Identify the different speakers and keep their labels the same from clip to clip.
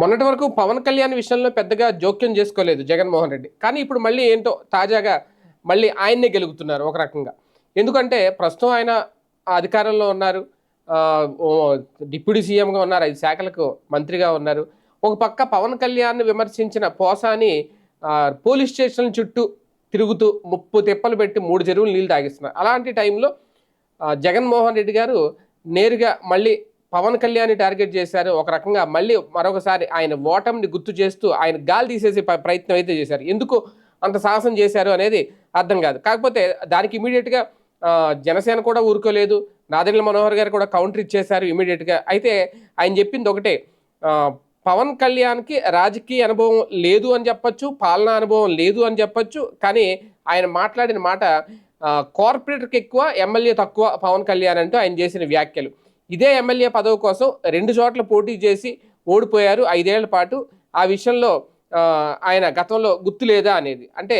Speaker 1: మొన్నటి వరకు పవన్ కళ్యాణ్ విషయంలో పెద్దగా జోక్యం చేసుకోలేదు జగన్మోహన్ రెడ్డి. కానీ ఇప్పుడు మళ్ళీ ఏంటో తాజాగా మళ్ళీ ఆయన్నే గెలుగుతున్నారు ఒక రకంగా. ఎందుకంటే ప్రస్తుతం ఆయన అధికారంలో ఉన్నారు. డిప్యూటీ సీఎంగా ఉన్నారు. ఐదు శాఖలకు మంత్రిగా ఉన్నారు. ఒక పక్క పవన్ కళ్యాణ్ విమర్శించిన పోసాని పోలీస్ స్టేషన్ చుట్టూ తిరుగుతూ ముప్పు తిప్పలు పెట్టి మూడు చెరువులు నీళ్ళు తాగిస్తున్నారు. అలాంటి టైంలో జగన్మోహన్ రెడ్డి గారు నేరుగా మళ్ళీ పవన్ కళ్యాణ్ టార్గెట్ చేశారు. ఒక రకంగా మళ్ళీ మరొకసారి ఆయన ఓటమిని గుర్తు చేస్తూ ఆయన గాలి తీసేసే ప్రయత్నం అయితే చేశారు. ఎందుకు అంత సాహసం చేశారు అనేది అర్థం కాదు. కాకపోతే దానికి ఇమీడియట్గా జనసేన కూడా ఊరుకోలేదు. నాదెండ్ల మనోహర్ గారు కూడా కౌంటర్ ఇచ్చేశారు ఇమీడియట్గా. అయితే ఆయన చెప్పింది ఒకటే పవన్ కళ్యాణ్కి రాజకీయ అనుభవం లేదు అని చెప్పచ్చు పాలనా అనుభవం లేదు అని చెప్పచ్చు కానీ ఆయన మాట్లాడిన మాట కార్పొరేటర్కి ఎక్కువ ఎమ్మెల్యే తక్కువ పవన్ కళ్యాణ్ అంటూ ఆయన చేసిన వ్యాఖ్యలు. ఇదే ఎమ్మెల్యే పదవి కోసం రెండు చోట్ల పోటీ చేసి ఓడిపోయారు ఐదేళ్ళ పాటు. ఆ విషయంలో ఆయన గతంలో గుర్తు లేదా అనేది? అంటే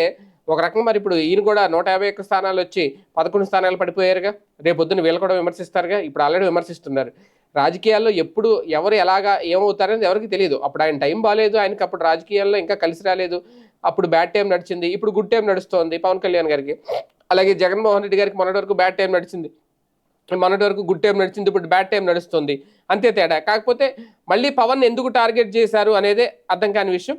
Speaker 1: ఒక రకంగా మరి ఇప్పుడు ఈయన కూడా నూట యాభై ఒక్క స్థానాలు వచ్చి పదకొండు స్థానాలు పడిపోయారుగా. రేపు పొద్దున్న వీళ్ళు కూడా విమర్శిస్తారుగా. ఇప్పుడు ఆల్రెడీ విమర్శిస్తున్నారు. రాజకీయాల్లో ఎప్పుడు ఎవరు ఎలాగా ఏమవుతారనేది ఎవరికి తెలియదు. అప్పుడు ఆయన టైం బాగాలేదు ఆయనకి అప్పుడు రాజకీయాల్లో ఇంకా కలిసి రాలేదు. అప్పుడు బ్యాడ్ టైం నడిచింది ఇప్పుడు గుడ్ టైం నడుస్తోంది పవన్ కళ్యాణ్ గారికి. అలాగే జగన్మోహన్ రెడ్డి గారికి మొన్నటి వరకు బ్యాడ్ టైం నడిచింది. మొన్నటి వరకు గుడ్ టైం నడిచింది ఇప్పుడు బ్యాడ్ టైం నడుస్తుంది. అంతే తేడా. కాకపోతే మళ్ళీ పవన్ ఎందుకు టార్గెట్ చేశారు అనేదే అర్థం కాని విషయం.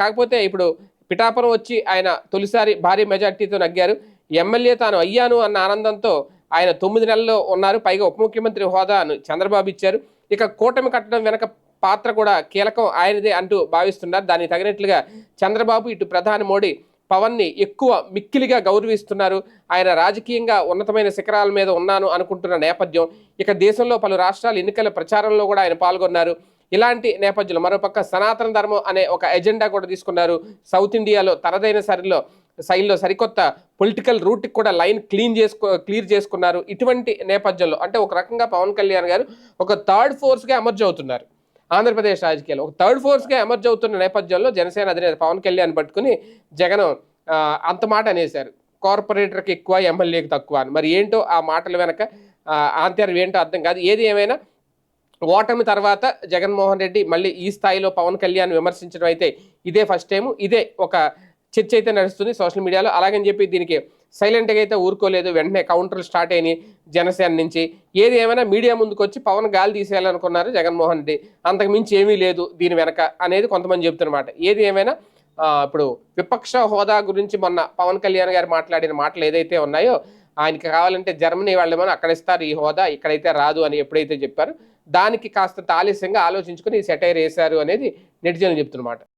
Speaker 1: కాకపోతే ఇప్పుడు పిఠాపురం వచ్చి ఆయన తొలిసారి భారీ మెజార్టీతో నగ్గారు. ఎమ్మెల్యే తాను అయ్యాను అన్న ఆనందంతో ఆయన తొమ్మిది నెలల్లో ఉన్నారు. పైగా ఉప ముఖ్యమంత్రి హోదాను చంద్రబాబు ఇచ్చారు. ఇక కూటమి కట్టడం వెనక పాత్ర కూడా కీలకం ఆయనదే అంటూ భావిస్తున్నారు. దానికి తగినట్లుగా చంద్రబాబు ఇటు ప్రధాని మోడీ పవన్ని ఎక్కువ మిక్కిలిగా గౌరవిస్తున్నారు. ఆయన రాజకీయంగా ఉన్నతమైన శిఖరాల మీద ఉన్నాను అనుకుంటున్న నేపథ్యం. ఇక దేశంలో పలు రాష్ట్రాల ఎన్నికల ప్రచారంలో కూడా ఆయన పాల్గొన్నారు. ఇలాంటి నేపథ్యంలో మరోపక్క సనాతన ధర్మం అనే ఒక ఎజెండా కూడా తీసుకున్నారు. సౌత్ ఇండియాలో తనదైన సరిలో శైలిలో సరికొత్త పొలిటికల్ రూట్కి కూడా లైన్ క్లీన్ చేసుకో క్లియర్ చేసుకున్నారు. ఇటువంటి నేపథ్యంలో అంటే ఒక రకంగా పవన్ కళ్యాణ్ గారు ఒక థర్డ్ ఫోర్స్గా ఎమర్జ్ అవుతున్నారు. ఆంధ్రప్రదేశ్ రాజకీయాలు. ఒక థర్డ్ ఫోర్స్గా ఎమర్జ్ అవుతున్న నేపథ్యంలో జనసేన అధినేత పవన్ కళ్యాణ్ పట్టుకుని జగన్ అంత మాట అనేశారు. కార్పొరేటర్కి ఎక్కువ ఎమ్మెల్యేకి తక్కువ అని. మరి ఏంటో ఆ మాటల వెనక ఆంతర్యం ఏంటో అర్థం కాదు. ఏది ఏమైనా ఓటమి తర్వాత జగన్మోహన్ రెడ్డి మళ్ళీ ఈ స్థాయిలో పవన్ కళ్యాణ్ విమర్శించడం అయితే ఇదే ఫస్ట్ టైం ఇదే ఒక చర్చ అయితే నడుస్తుంది సోషల్ మీడియాలో. అలాగని చెప్పి దీనికి సైలెంట్గా అయితే ఊరుకోలేదు. వెంటనే కౌంటర్లు స్టార్ట్ అయినాయి జనసేన నుంచి. ఏది ఏమైనా మీడియా ముందుకు వచ్చి పవన్ గాలి తీసేయాలనుకున్నారు జగన్మోహన్ రెడ్డి. అంతకు మించి ఏమీ లేదు దీని వెనక అనేది కొంతమంది చెబుతున్నమాట. ఏది ఏమైనా ఇప్పుడు విపక్ష హోదా గురించి మొన్న పవన్ కళ్యాణ్ గారు మాట్లాడిన మాటలు ఏదైతే ఉన్నాయో ఆయనకి కావాలంటే జర్మనీ వాళ్ళేమో అక్కడ ఇస్తారు ఈ హోదా ఇక్కడైతే రాదు అని ఎప్పుడైతే చెప్పారు దానికి కాస్త ఆలస్యంగా ఆలోచించుకుని ఈ సెటైర్ వేశారు అనేది నెటిజన్లు చెప్తున్నమాట.